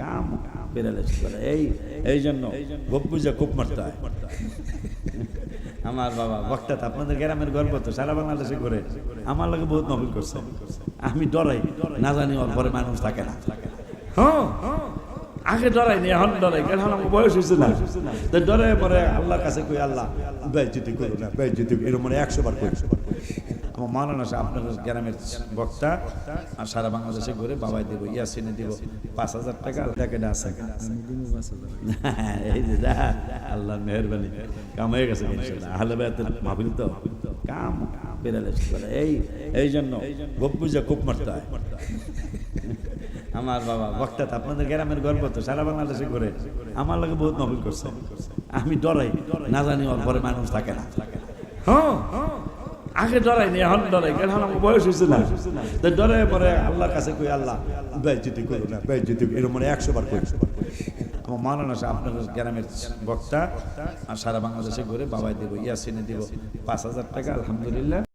কাম বেড়ালে এই এই জন্য গোপ পূজা খুব মারতে হয়। আমার বাবা বক্তা তো আপনাদের গ্রামের গল্প তো সারা বাংলাদেশে ঘুরে। আমার লাগে বহুত নকল করছে। আমি ডরাই না জানি ওর পরে মানুষ থাকে না। হ্যাঁ আগে ডরাই নি এখন ডরাই কারণ আমার বয়স হয়েছে না। তো ডরে পরে আল্লাহর কাছে কই আল্লাহ বেজ্জতি করো না বেজ্জতি এরকম মানে একশো বার আমার মানানো আপনার গ্রামের বক্তা আর সারা বাংলাদেশে ঘুরে বাবাই দেবো ইয়াসিনে দিব পাঁচ হাজার টাকা টাকা আছে? এই যে যা আল্লাহর মেহরবানি। কাম হয়ে গেছে আহলে বায়াতের মাহফিল তো। কাম বেড়ালে এই এই জন্য গোপ পূজা খুব মারতে হয়। আমার বাবা বক্তা তো আপনাদের গ্রামের গল্প তো সারা বাংলাদেশে ঘুরে। আমার লাগে বহুত নকল করছে। আমি ডরাই না জানি ওর পরে মানুষ থাকে না। হ্যাঁ। আগে ডরাই নি এখন ডরাই কারণ আমার বয়স হয়েছে না। তো ডরাই পরে আল্লাহর কাছে কই, আল্লাহ বেজ্জিতি করো না বেজ্জিতি এরকম মানে একশো বার করি আমার মানানো আছে আপনার গ্রামের বক্তা, আর সারা বাংলাদেশে ঘুরে বাবাই দেবো, ইয়াসিনে দেবো, পাঁচ হাজার টাকা, আলহামদুলিল্লাহ।